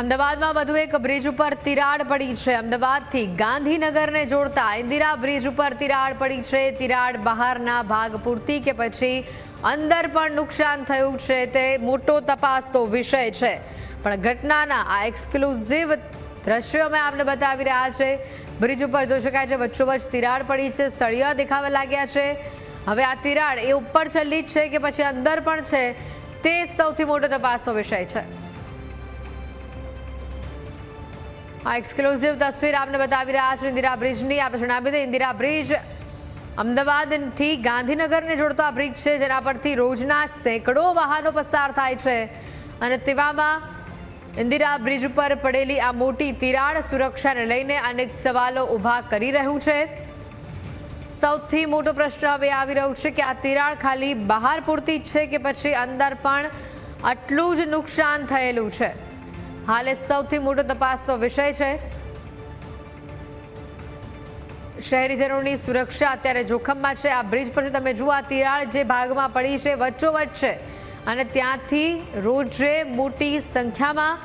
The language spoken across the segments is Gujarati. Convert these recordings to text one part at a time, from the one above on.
અમદાવાદમાં વધુ એક બ્રિજ ઉપર તિરાડ પડી છે. અમદાવાદથી ગાંધીનગરને જોડતા ઇન્દિરા બ્રિજ ઉપર તિરાડ પડી છે. તિરાડ બહારના ભાગ પૂરતી કે પછી અંદર પણ નુકસાન થયું છે તે મોટો તપાસતો વિષય છે. પણ ઘટનાના આ એક્સક્લુઝિવ દ્રશ્યો અમે આપને બતાવી રહ્યા છે. બ્રિજ ઉપર જોઈ શકાય છે વચ્ચોવચ્ચ તિરાડ પડી છે. સળિયા દેખાવા લાગ્યા છે. હવે આ તિરાડ એ ઉપર છેલ્લી છે કે પછી અંદર પણ છે તે સૌથી મોટો તપાસનો વિષય છે. આ એક્સક્લુઝિવ તસવીર આપને બતાવી રહ્યા છે ઇન્દિરા બ્રિજની. આપણે જણાવી દઈએ ઇન્દિરા બ્રિજ અમદાવાદથી ગાંધીનગરને જોડતો આ બ્રિજ છે, જેના પરથી રોજના સેંકડો વાહનો પસાર થાય છે. અને તેવામાં ઇન્દિરા બ્રિજ ઉપર પડેલી આ મોટી તિરાડ સુરક્ષાને લઈને અનેક સવાલો ઊભા કરી રહ્યું છે. સૌથી મોટો પ્રશ્ન હવે આવી રહ્યો છે કે આ તિરાડ ખાલી બહાર પૂરતી જ છે કે પછી અંદર પણ આટલું જ નુકસાન થયેલું છે? હાલે સૌથી મોટો તપાસનો વિષય છે. શહેરીજનોની સુરક્ષા અત્યારે જોખમમાં છે. આ બ્રિજ પરથી તમે જુઓ, આ તિરાડ જે ભાગમાં પડી છે વચ્ચોવચ્ચ છે. અને ત્યાંથી રોજે મોટી સંખ્યામાં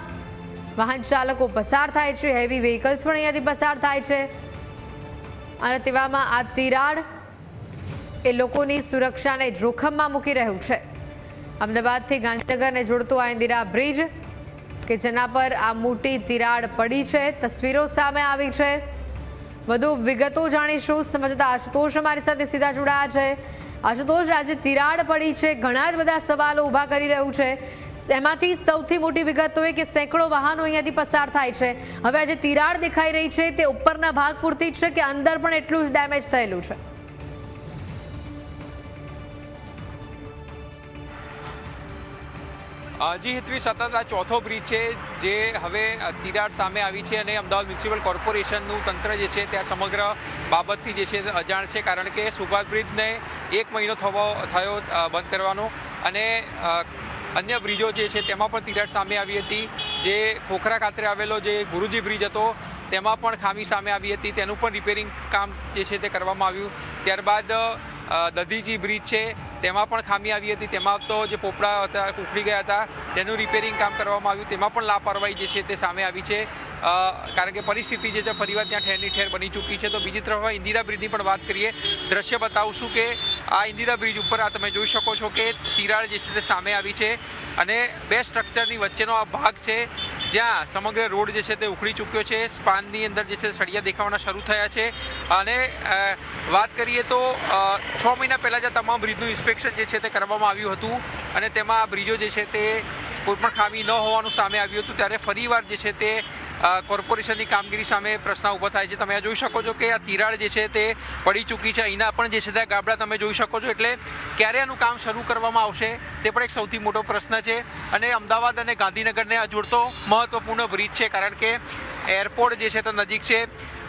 વાહન ચાલકો પસાર થાય છે. હેવી વ્હીકલ્સ પણ અહીંયાથી પસાર થાય છે. અને તેવામાં આ તિરાડ એ લોકોની સુરક્ષાને જોખમમાં મૂકી રહ્યું છે. અમદાવાદથી ગાંધીનગરને જોડતું આ ઇન્દિરા બ્રિજ કે જેના પર આ મોટી તિરાડ પડી છે. તસવીરો સામે આવી છે. વધુ વિગતો જાણીશું. સમજતા આશુતોષ અમારી સાથે સીધા જોડાયા છે. આશુતોષ, આજે તિરાડ પડી છે. ઘણા જ બધા સવાલો ઊભા કરી રહ્યું છે. એમાંથી સૌથી મોટી વિગત તો એ કે સેંકડો વાહનો અહીંયાથી પસાર થાય છે. હવે આજે તિરાડ દેખાઈ રહી છે. તે ઉપરના ભાગ પૂરતી જ છે કે અંદર પણ એટલું જ ડેમેજ થયેલું છે. જી હિતવી સતત આ ચોથો બ્રિજ છે, જે હવે તિરાડ સામે આવી છે અને અમદાવાદ મ્યુનિસિપલ કોર્પોરેશનનું તંત્ર જે છે, ત્યાં સમગ્ર બાબતથી જે છે, અજાણ છે, કારણ કે સુભાષ બ્રિજને એક મહિનો થવો, થયો બંધ કરવાનો અને અન્ય બ્રિજો જે છે, તેમાં પણ તિરાડ સામે આવી હતી. જે ખોખરા ખાતે આવેલો જે ગુરુજી બ્રિજ હતો, તેમાં પણ ખામી સામે આવી હતી. તેનું પણ રિપેરિંગ કામ જે છે, તે કરવામાં આવ્યું. ત્યારબાદ દધીજી બ્રિજ છે તેમાં પણ ખામી આવી હતી. તેમાં તો જે પોપડા હતા, ઉખડી ગયા હતા, તેનું રિપેરિંગ કામ કરવામાં આવ્યું. તેમાં પણ લાપરવાહી જે છે તે સામે આવી છે. કારણ કે પરિસ્થિતિ જે છે ફરીવાર ત્યાં ઠેરની ઠેર બની ચૂકી છે. તો બીજી તરફ ઇન્દિરા બ્રિજની પણ વાત કરીએ. દ્રશ્ય બતાવશું કે આ ઇન્દિરા બ્રિજ ઉપર આ તમે જોઈ શકો છો કે તિરાડ જે છે તે સામે આવી છે અને બે સ્ટ્રક્ચરની વચ્ચેનો આ ભાગ છે. જ્યાં સમગ્ર રોડ જે છે તે ઉખડી ચૂક્યો છે. સ્પાનની અંદર જે છે સળિયા દેખાવાના શરૂ થયા છે. અને વાત કરીએ તો છ મહિના પહેલાં જ તમામ બ્રિજનું ઇન્સ્પેક્શન જે છે તે કરવામાં આવ્યું હતું. અને તેમાં આ બ્રિજો જે છે તે કોઈ પણ ખામી ન હોવાનું સામે આવ્યું હતું, ત્યારે ફરીવાર જે છે તે કોર્પોરેશનની કામગીરી સામે પ્રશ્ન ઊભો થાય છે. તમે આ જોઈ શકો છો કે આ તિરાડ જે છે તે પડી ચૂકી છે. અહીંના પણ જે છે તે ગાબડા તમે જોઈ શકો છો. એટલે ક્યારે આનું કામ શરૂ કરવામાં આવશે, તે પણ એક સૌથી મોટો પ્રશ્ન છે. અને અમદાવાદ અને ગાંધીનગરને આ જોડતો મહત્વપૂર્ણ બ્રિજ છે, કારણ કે એરપોર્ટ જે છે તે નજીક છે.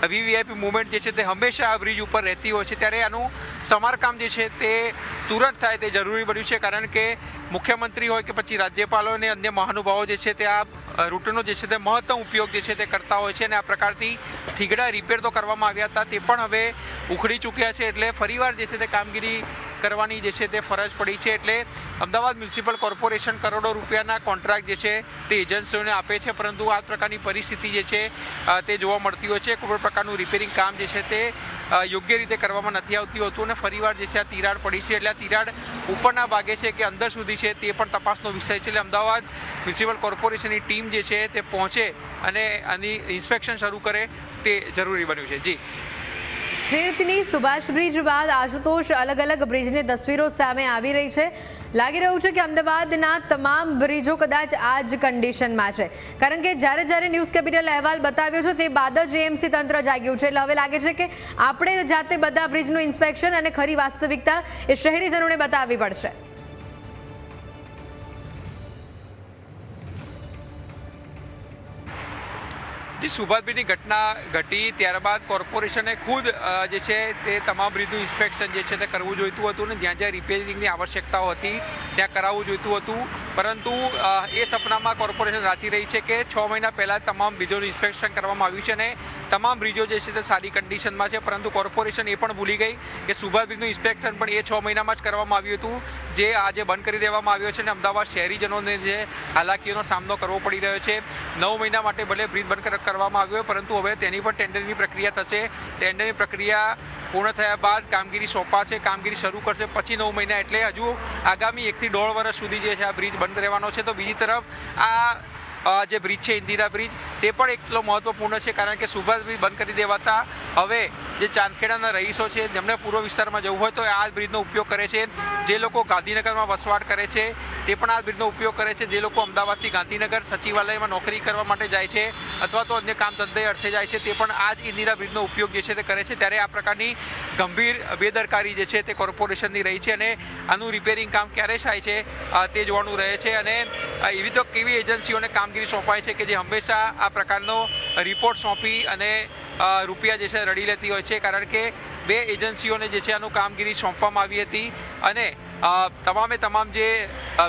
વીવીઆઈપી મુવમેન્ટ જે છે તે હંમેશા આ બ્રિજ ઉપર રહેતી હોય છે. ત્યારે આનું સમારકામ જે છે તે તુરંત થાય તે જરૂરી બન્યું છે. કારણ કે મુખ્યમંત્રી હોય કે પછી રાજ્યપાલો અને અન્ય મહાનુભાવો જે છે તે આ રૂટનો જે છે તે મહત્તમ ઉપયોગ જે છે તે કરતા હોય છે અને આ પ્રકારથી થીગડા રિપેર તો કરવામાં આવ્યા હતા. તે પણ હવે ઉખડી ચૂક્યા છે. એટલે ફરીવાર જે છે તે કામગીરી કરવાની જે છે તે ફરજ પડી છે એટલે અમદાવાદ મ્યુનિસિપલ કોર્પોરેશન કરોડો રૂપિયાના કોન્ટ્રાક્ટ જે છે તે એજન્સીઓને આપે છે, પરંતુ આ પ્રકારની પરિસ્થિતિ જે છે તે જોવા મળતી હોય છે. કોઈ પ્રકારનું રિપેરિંગ કામ જે છે તે યોગ્ય રીતે કરવામાં નથી આવતી હોતું અને ફરીવાર જે છે આ તિરાડ પડી છે. એટલે આ તિરાડ ઉપરના ભાગે છે કે અંદર સુધી છે તે પણ તપાસનો વિષય છે. એટલે અમદાવાદ મ્યુનિસિપલ કોર્પોરેશનની ટીમ જે છે તે પહોંચે અને આની ઇન્સ્પેક્શન શરૂ કરે તે જરૂરી બન્યું છે. જી. જે રીતની સુભાષ બ્રિજ બાદ આશુતોષ અલગ અલગ બ્રિજની તસવીરો સામે આવી રહી છે. લાગી રહ્યું છે કે અમદાવાદના તમામ બ્રિજો કદાચ આ જ કન્ડિશનમાં છે. કારણ કે જ્યારે જ્યારે ન્યૂઝ કેપિટલ અહેવાલ બતાવ્યો છે તે બાદ જ એએમસી તંત્ર જાગ્યું છે. એટલે હવે લાગે છે કે આપણે જાતે બધા બ્રિજનું ઇન્સ્પેક્શન અને ખરી વાસ્તવિકતા એ શહેરીજનોને બતાવવી પડશે. જે સુભાષબીની ઘટના ઘટી ત્યારબાદ કોર્પોરેશને ખુદ જે છે તે તમામ રીતનું ઇન્સ્પેક્શન જે છે તે કરવું જોઈતું હતું ને જ્યાં જ્યાં રિપેરિંગની આવશ્યકતાઓ હતી, ત્યાં કરાવવું જોઈતું હતું. પરંતુ એ સપનામાં કોર્પોરેશન રાચી રહી છે કે છ મહિના પહેલાં તમામ બ્રિજોનું ઇન્સ્પેક્શન કરવામાં આવ્યું છે અને તમામ બ્રિજો જે છે તે સારી કન્ડિશનમાં છે, પરંતુ કોર્પોરેશન એ પણ ભૂલી ગઈ કે સુભાષ બ્રિજનું ઇન્સ્પેક્શન પણ એ છ મહિનામાં જ કરવામાં આવ્યું હતું, જે આજે બંધ કરી દેવામાં આવ્યો છે અને અમદાવાદ શહેરીજનોને જે હાલાકીઓનો સામનો કરવો પડી રહ્યો છે. નવ મહિના માટે ભલે બ્રિજ બંધ કરવામાં આવ્યો પરંતુ હવે તેની પણ ટેન્ડરની પ્રક્રિયા થશે. ટેન્ડરની પ્રક્રિયા પૂર્ણ થયા બાદ કામગીરી સોંપાશે, કામગીરી શરૂ કરશે પછી નવ મહિના એટલે હજુ આગામી એકથી દોઢ વર્ષ સુધી જે છે આ બ્રિજ બંધ રહેવાનો છે. તો બીજી તરફ આ જે બ્રિજ છે ઇન્દિરા બ્રિજ, તે પણ એટલો મહત્વપૂર્ણ છે કારણ કે સુભાષ બ્રિજ બંધ કરી દેવાતા હવે જે ચાંદખેડાના રહીશો છે, જેમણે પૂર્વ વિસ્તારમાં જવું હોય તો આ બ્રિજનો ઉપયોગ કરે છે. જે લોકો ગાંધીનગરમાં વસવાટ કરે છે, તે પણ આ બ્રિજનો ઉપયોગ કરે છે. જે લોકો અમદાવાદથી ગાંધીનગર સચિવાલયમાં નોકરી કરવા માટે જાય છે અથવા તો અન્ય કામ ધંધે અર્થે જાય છે, તે પણ આ જ ઇન્દિરા બ્રિજનો ઉપયોગ જે છે તે કરે છે. ત્યારે આ પ્રકારની ગંભીર બેદરકારી જે છે તે કોર્પોરેશનની રહી છે અને આનું રિપેરિંગ કામ ક્યારે થાય છે તે જોવાનું રહે છે અને એવી તો કેવી એજન્સીઓને કામગીરી સોંપાય છે કે જે હંમેશા આ પ્રકારનો રિપોર્ટ સોંપી અને રૂપિયા જે છે રડી લેતી હોય છે, કારણ કે બે એજન્સીઓને જે છે આનું કામગીરી સોંપવામાં આવી હતી. અને તમામે તમામ જે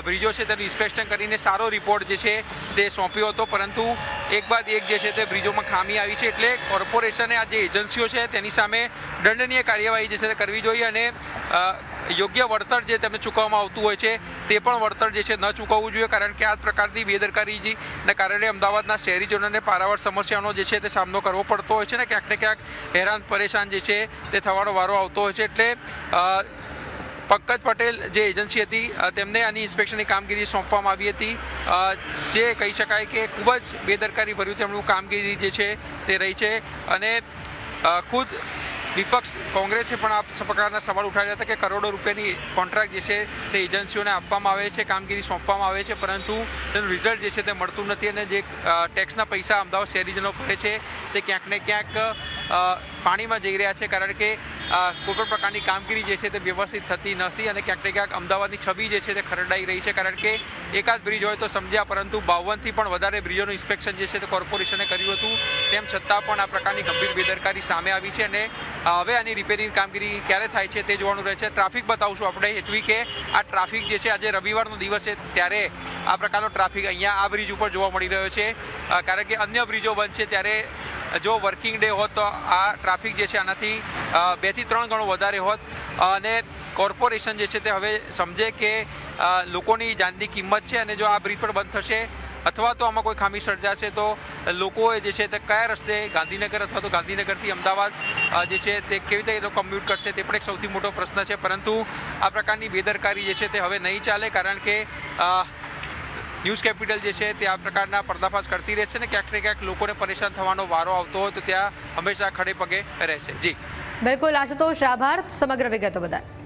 બ્રિજો છે તેનું ઇન્સ્પેક્શન કરીને સારો રિપોર્ટ જે છે તે સોંપ્યો હતો. પરંતુ એક બાદ એક જે છે તે બ્રિજોમાં ખામી આવી છે એટલે કોર્પોરેશને આ જે એજન્સીઓ છે તેની સામે દંડનીય કાર્યવાહી જે છે તે કરવી જોઈએ અને યોગ્ય વળતર જે તેમને ચૂકવવામાં આવતું હોય છે તે પણ વળતર જે છે ન ચૂકવવું જોઈએ. કારણ કે આ પ્રકારની બેદરકારીને કારણે અમદાવાદના શહેરીજનોને પારાવાર સમસ્યાનો જે છે તે સામનો કરવો પડતો હોય છે ને ક્યાંક ને ક્યાંક હેરાન પરેશાન જે છે તે થવાનો વારો આવતો હોય છે. એટલે પંકજ પટેલ જે એજન્સી હતી તેમને આની ઇન્સ્પેક્શનની કામગીરી સોંપવામાં આવી હતી. જે કહી શકાય કે ખૂબ જ બેદરકારી ભર્યું તેમનું કામગીરી જે છે તે રહી છે. અને ખુદ વિપક્ષ કોંગ્રેસે પણ આ પ્રકારના સવાલ ઉઠાવ્યા હતા કે કરોડો રૂપિયાની કોન્ટ્રાક્ટ જે છે તે એજન્સીઓને આપવામાં આવે છે, કામગીરી સોંપવામાં આવે છે, પરંતુ તેનું રિઝલ્ટ જે છે તે મળતું નથી અને જે ટેક્સના પૈસા અમદાવાદ શહેરીજનો ભરે છે તે ક્યાંક ને ક્યાંક પાણીમાં જઈ રહ્યા છે. કારણ કે કોઈપણ પ્રકારની કામગીરી જે છે તે વ્યવસ્થિત થતી નથી અને ક્યાંક ને ક્યાંક અમદાવાદની છબી જે છે તે ખરડાઈ રહી છે કારણ કે એકાદ બ્રિજ હોય તો સમજ્યા પરંતુ બાવનથી પણ વધારે બ્રિજોનું ઇન્સ્પેક્શન જે છે તે કોર્પોરેશને કર્યું હતું. તેમ છતાં પણ આ પ્રકારની ગંભીર બેદરકારી સામે આવી છે અને હવે આની રિપેરિંગ કામગીરી ક્યારે થાય છે તે જોવાનું રહે છે. ટ્રાફિક બતાવશું આપણે એટલી કે આ ટ્રાફિક જે છે આજે રવિવારનો દિવસ છે ત્યારે આ પ્રકારનો ટ્રાફિક અહીંયા આ બ્રિજ ઉપર જોવા મળી રહ્યો છે. કારણ કે અન્ય બ્રિજો બંધ છે ત્યારે જો વર્કિંગ ડે હોત તો આ ટ્રાફિક જે છે આનાથી અ, બેથી ત્રણ ગણો વધારે હોત. અને કોર્પોરેશન જે છે તે હવે સમજે કે લોકોની જાનની કિંમત છે અને જો આ બ્રિજ પર બંધ થશે અથવા તો આમાં કોઈ ખામી સર્જાશે તો લોકોએ જે છે તે કયા રસ્તે ગાંધીનગર અથવા તો ગાંધીનગરથી અમદાવાદ જે છે તે કેવી રીતે કમ્યુટ કરશે તે પણ એક સૌથી મોટો પ્રશ્ન છે. પરંતુ આ પ્રકારની બેદરકારી જે છે તે હવે નહીં ચાલે કારણ કે ન્યૂઝ કેપિટલ જે છે તે આ પ્રકારના પર્દાફાશ કરતી રહેશે ને ક્યાંક ને ક્યાંક લોકોને પરેશાન થવાનો વારો આવતો હોય તો ત્યાં હંમેશા ખડે પગે રહેશે. જી. બિલકુલ આશુતોષ આભાર. સમગ્ર વિગતો બદલ.